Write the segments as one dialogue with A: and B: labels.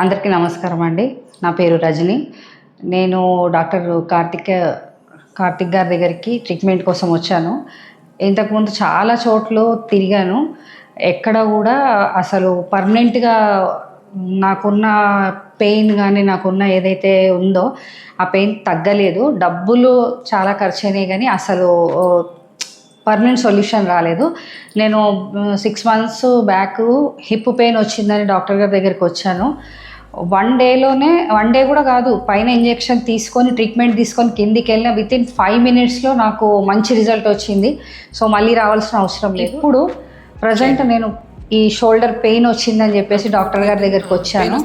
A: అందరికీ నమస్కారం అండి. నా పేరు రజని. నేను డాక్టర్ కార్తిక్ కార్తిక్ గారి దగ్గరికి ట్రీట్మెంట్ కోసం వచ్చాను. ఇంతకుముందు చాలా చోట్ల తిరిగాను. ఎక్కడ కూడా అసలు పర్మనెంట్గా నాకున్న పెయిన్ కానీ నాకున్న ఏదైతే ఉందో ఆ పెయిన్ తగ్గలేదు. డబ్బులు చాలా ఖర్చు అయినాయి కానీ అసలు పర్మనెంట్ సొల్యూషన్ రాలేదు. నేను six months back hip pain వచ్చిందని డాక్టర్ గారి దగ్గరికి వచ్చాను. వన్ డేలోనే వన్ డే కూడా కాదు పైన ఇంజెక్షన్ తీసుకొని ట్రీట్మెంట్ తీసుకొని కిందికి వెళ్ళిన విత్ ఇన్ ఫైవ్ మినిట్స్లో నాకు మంచి రిజల్ట్ వచ్చింది. సో మళ్ళీ రావాల్సిన అవసరం లేదు. ఇప్పుడు ప్రజెంట్ నేను ఈ షోల్డర్ పెయిన్ వచ్చిందని చెప్పేసి డాక్టర్ గారి దగ్గరికి వచ్చాను.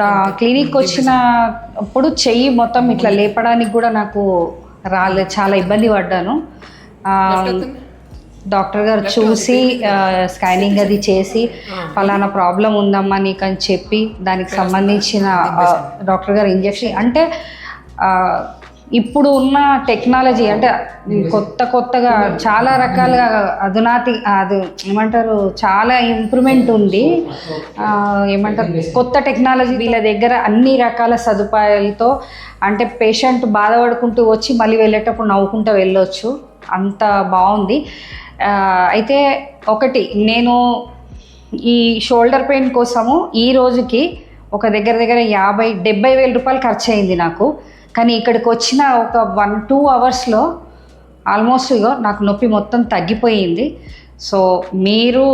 A: నా క్లినిక్ వచ్చినప్పుడు చెయ్యి మొత్తం ఇట్లా లేపడానికి కూడా నాకు రాలే చాలా ఇబ్బంది పడ్డాను. డాక్టర్ గారు చూసి స్కానింగ్ అది చేసి ఫలానా ప్రాబ్లం ఉందమ్మా నీకు అని చెప్పి దానికి సంబంధించిన డాక్టర్ గారు ఇంజెక్షన్ అంటే ఇప్పుడు ఉన్న టెక్నాలజీ అంటే కొత్త కొత్తగా చాలా రకాలుగా అధునాతి అది ఏమంటారు చాలా ఇంప్రూవ్మెంట్ ఉంది. ఏమంటారు కొత్త టెక్నాలజీ వీళ్ళ దగ్గర అన్ని రకాల సదుపాయాలతో అంటే పేషెంట్ బాధపడుకుంటూ వచ్చి మళ్ళీ వెళ్ళేటప్పుడు నవ్వుకుంటూ వెళ్ళొచ్చు. అంత బాగుంది. అయితే ఒకటి నేను ఈ షోల్డర్ పెయిన్ కోసము ఈ రోజుకి ఒక దగ్గర దగ్గర యాభై డెబ్బై వేల రూపాయలు ఖర్చు అయింది నాకు. కానీ ఇక్కడికి వచ్చిన ఒక వన్ టూ అవర్స్లో ఆల్మోస్ట్ ఇగో నాకు నొప్పి మొత్తం తగ్గిపోయింది. సో మీరు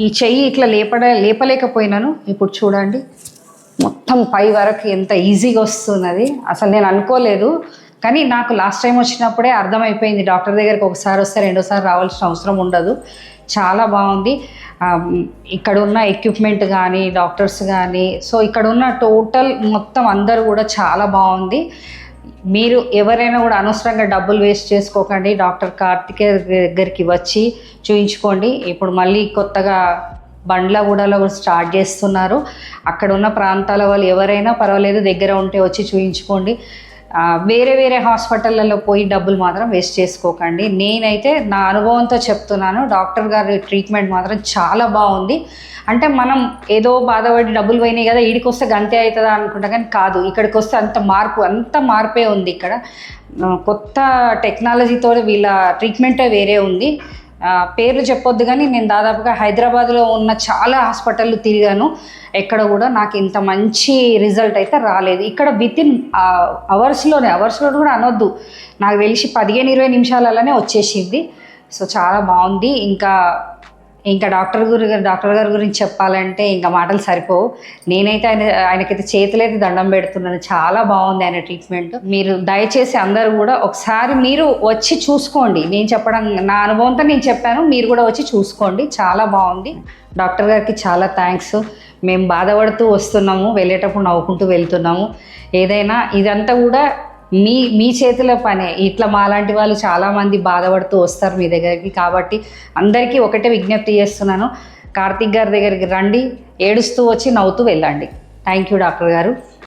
A: ఈ చెయ్యి ఇట్లా లేపడ లేపలేకపోయినాను. ఇప్పుడు చూడండి మొత్తం పై వరకు ఎంత ఈజీగా వస్తున్నది. అసలు నేను అనుకోలేదు. కానీ నాకు లాస్ట్ టైం వచ్చినప్పుడే అర్థమైపోయింది. డాక్టర్ దగ్గరికి ఒకసారి వస్తే రెండోసారి రావాల్సిన అవసరం ఉండదు. చాలా బాగుంది. ఇక్కడ ఉన్న ఎక్విప్మెంట్ కానీ డాక్టర్స్ కానీ సో ఇక్కడ ఉన్న టోటల్ మొత్తం అందరూ కూడా చాలా బాగుంది. మీరు ఎవరైనా కూడా అనవసరంగా డబ్బులు వేస్ట్ చేసుకోకండి. డాక్టర్ కార్తికే దగ్గరికి వచ్చి చూయించుకోండి. ఇప్పుడు మళ్ళీ కొత్తగా బండ్లగూడలో కూడాలో స్టార్ట్ చేస్తున్నారు. అక్కడ ఉన్న ప్రాంతాల వాళ్ళు ఎవరైనా పర్వాలేదు దగ్గర ఉంటే వచ్చి చూయించుకోండి. వేరే వేరే హాస్పిటళ్ళలో పోయి డబ్బులు మాత్రం వేస్ట్ చేసుకోకండి. నేనైతే నా అనుభవంతో చెప్తున్నాను డాక్టర్ గారి ట్రీట్మెంట్ మాత్రం చాలా బాగుంది. అంటే మనం ఏదో బాధపడి డబ్బులు పోయినాయి కదా ఈడికి వస్తే గంతే అవుతుందా అనుకుంటా కానీ కాదు. ఇక్కడికి వస్తే అంత మార్పు అంత మార్పే ఉంది ఇక్కడ. కొత్త టెక్నాలజీతో వీళ్ళ ట్రీట్మెంటే వేరే ఉంది. పేర్లు చెప్పొద్దు కానీ నేను దాదాపుగా హైదరాబాద్లో ఉన్న చాలా హాస్పిటళ్ళు తిరిగాను. ఎక్కడ కూడా నాకు ఇంత మంచి రిజల్ట్ అయితే రాలేదు. ఇక్కడ విత్ ఇన్ అవర్స్లోనే అవర్స్లో కూడా అనొద్దు. నాకు తెలిసి పదిహేను ఇరవై నిమిషాలలోనే వచ్చేసింది. సో చాలా బాగుంది. ఇంకా ఇంకా డాక్టర్ గురి డాక్టర్ గారి గురించి చెప్పాలంటే ఇంకా మాటలు సరిపోవు. నేనైతే ఆయన ఆయనకైతే చేతులైతే దండం పెడుతున్నాను. చాలా బాగుంది ఆయన ట్రీట్మెంట్. మీరు దయచేసి అందరూ కూడా ఒకసారి మీరు వచ్చి చూసుకోండి. నేను చెప్పడం నా అనుభవంతో నేను చెప్పాను. మీరు కూడా వచ్చి చూసుకోండి. చాలా బాగుంది. డాక్టర్ గారికి చాలా థ్యాంక్స్. మేము బాధపడుతూ వస్తున్నాము. వెళ్ళేటప్పుడు నవ్వుకుంటూ వెళ్తున్నాము. ఏదైనా ఇదంతా కూడా మీ మీ చేతిలో పనే. ఇట్లా మాలాంటి వాళ్ళు చాలామంది బాధపడుతూ వస్తారు మీ దగ్గరికి. కాబట్టి అందరికీ ఒకటే విజ్ఞప్తి చేస్తున్నాను. కార్తిక్ గారి దగ్గరికి రండి. ఏడుస్తూ వచ్చి నవ్వుతూ వెళ్ళండి. థ్యాంక్ యూ డాక్టర్ గారు.